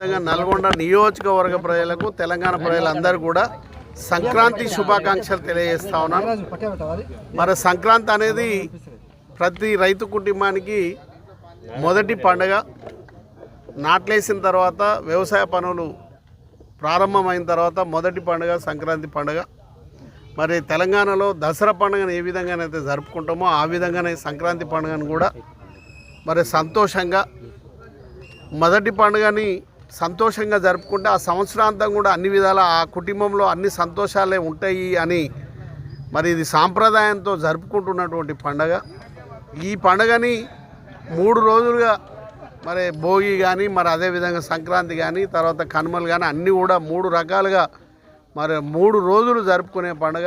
నల్గొండ నియోజకవర్గ ప్రజలకు తెలంగాణ ప్రజలందరూ కూడా సంక్రాంతి శుభాకాంక్షలు తెలియజేస్తా ఉన్నాను. మరి సంక్రాంతి అనేది ప్రతి రైతు కుటుంబానికి మొదటి పండగ. నాట్లేసిన తర్వాత వ్యవసాయ పనులు ప్రారంభమైన తర్వాత మొదటి పండుగ సంక్రాంతి పండుగ. మరి తెలంగాణలో దసరా పండుగను ఏ విధంగానైతే జరుపుకుంటామో ఆ విధంగానే సంక్రాంతి పండుగను కూడా మరి సంతోషంగా మొదటి పండుగని సంతోషంగా జరుపుకుంటే ఆ సంవత్సరాంతం కూడా అన్ని విధాల ఆ కుటుంబంలో అన్ని సంతోషాలే ఉంటాయి అని మరి ఇది సాంప్రదాయంతో జరుపుకుంటున్నటువంటి పండగ. ఈ పండగని మూడు రోజులుగా మరి భోగి కానీ మరి అదేవిధంగా సంక్రాంతి కానీ తర్వాత కనుమలు కానీ అన్నీ కూడా మూడు రకాలుగా మరి మూడు రోజులు జరుపుకునే పండుగ.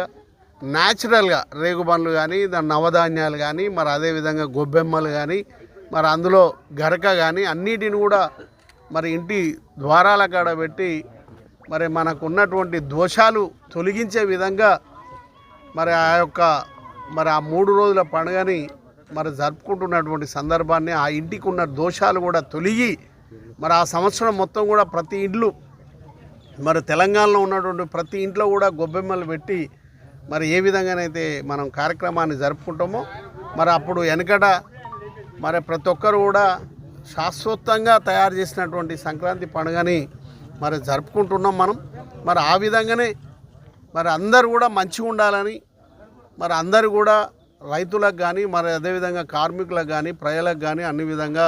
న్యాచురల్గా రేగుబండ్లు కానీ దాని నవధాన్యాలు కానీ మరి అదేవిధంగా గొబ్బెమ్మలు కానీ మరి అందులో గరక కానీ అన్నిటిని కూడా మరి ఇంటి ద్వారాల కాడ పెట్టి మరి మనకు ఉన్నటువంటి దోషాలు తొలగించే విధంగా మరి ఆ యొక్క మరి ఆ మూడు రోజుల పండుగని మరి జరుపుకుంటున్నటువంటి సందర్భాన్ని ఆ ఇంటికి ఉన్న దోషాలు కూడా తొలగి మరి ఆ సంవత్సరం మొత్తం కూడా ప్రతి ఇండ్లు మరి తెలంగాణలో ఉన్నటువంటి ప్రతి ఇంట్లో కూడా గొబ్బెమ్మలు పెట్టి మరి ఏ విధంగానైతే మనం కార్యక్రమాన్ని జరుపుకుంటామో మరి అప్పుడు వెనకట మరి ప్రతి ఒక్కరు కూడా శాశ్వతంగా తయారు చేసినటువంటి సంక్రాంతి పండుగని మరి జరుపుకుంటున్నాం మనం. మరి ఆ విధంగానే మరి అందరు కూడా మంచిగా ఉండాలని మరి అందరు కూడా రైతులకు కానీ మరి అదేవిధంగా కార్మికులకు కానీ ప్రజలకు కానీ అన్ని విధంగా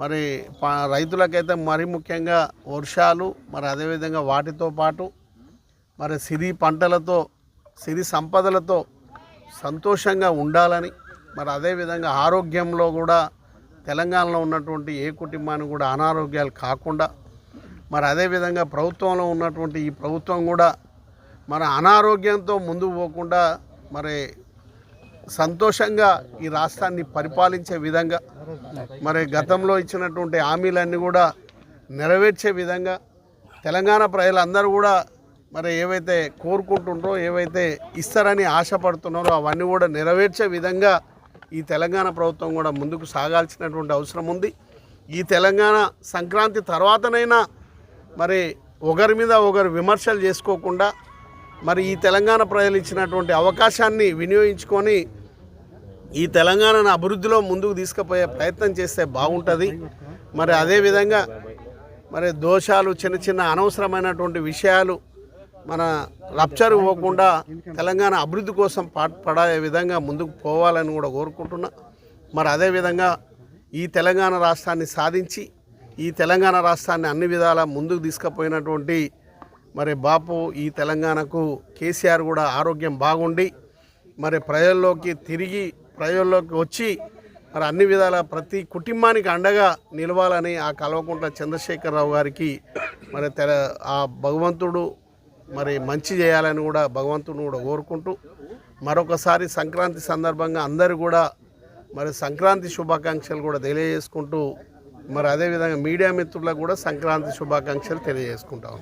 మరి రైతులకైతే మరీ ముఖ్యంగా వర్షాలు మరి అదేవిధంగా వాటితో పాటు మరి సిరి పంటలతో సిరి సంపదలతో సంతోషంగా ఉండాలని మరి అదేవిధంగా ఆరోగ్యంలో కూడా తెలంగాణలో ఉన్నటువంటి ఏ కుటుంబానికి కూడా అనారోగ్యాలు కాకుండా మరి అదేవిధంగా ప్రభుత్వంలో ఉన్నటువంటి ఈ ప్రభుత్వం కూడా మన అనారోగ్యంతో ముందుకు పోకుండా మరి సంతోషంగా ఈ రాష్ట్రాన్ని పరిపాలించే విధంగా మరి గతంలో ఇచ్చినటువంటి హామీలన్నీ కూడా నెరవేర్చే విధంగా తెలంగాణ ప్రజలందరూ కూడా మరి ఏవైతే కోరుకుంటుండ్రో ఏవైతే ఇస్తారని ఆశపడుతున్నారో అవన్నీ కూడా నెరవేర్చే విధంగా ఈ తెలంగాణ ప్రభుత్వం కూడా ముందుకు సాగాల్సినటువంటి అవసరం ఉంది. ఈ తెలంగాణ సంక్రాంతి తర్వాతనైనా మరి ఒకరి మీద ఒకరు విమర్శలు చేసుకోకుండా మరి ఈ తెలంగాణ ప్రజలు ఇచ్చినటువంటి అవకాశాన్ని వినియోగించుకొని ఈ తెలంగాణను అభివృద్ధిలో ముందుకు తీసుకుపోయే ప్రయత్నం చేస్తే బాగుంటుంది. మరి అదేవిధంగా మరి దోషాలు చిన్న చిన్న అనవసరమైనటువంటి విషయాలు మన రప్చర్ పోకుండా తెలంగాణ అభివృద్ధి కోసం పాటుపడే విధంగా ముందుకు పోవాలని కూడా కోరుకుంటున్నా. మరి అదేవిధంగా ఈ తెలంగాణ రాష్ట్రాన్ని సాధించి ఈ తెలంగాణ రాష్ట్రాన్ని అన్ని విధాల ముందుకు తీసుకుపోయినటువంటి మరి బాపు ఈ తెలంగాణకు కేసీఆర్ కూడా ఆరోగ్యం బాగుండి మరి ప్రజల్లోకి తిరిగి ప్రజల్లోకి వచ్చి మరి అన్ని విధాల ప్రతి కుటుంబానికి అండగా నిలవాలని ఆ కల్వకుంట్ల చంద్రశేఖరరావు గారికి మరి తెల ఆ భగవంతుడు మరి మంచి చేయాలని కూడా భగవంతుని కూడా కోరుకుంటూ మరొకసారి సంక్రాంతి సందర్భంగా అందరూ కూడా మరి సంక్రాంతి శుభాకాంక్షలు కూడా తెలియజేసుకుంటూ మరి అదేవిధంగా మీడియా మిత్రులకు కూడా సంక్రాంతి శుభాకాంక్షలు తెలియజేసుకుంటాం.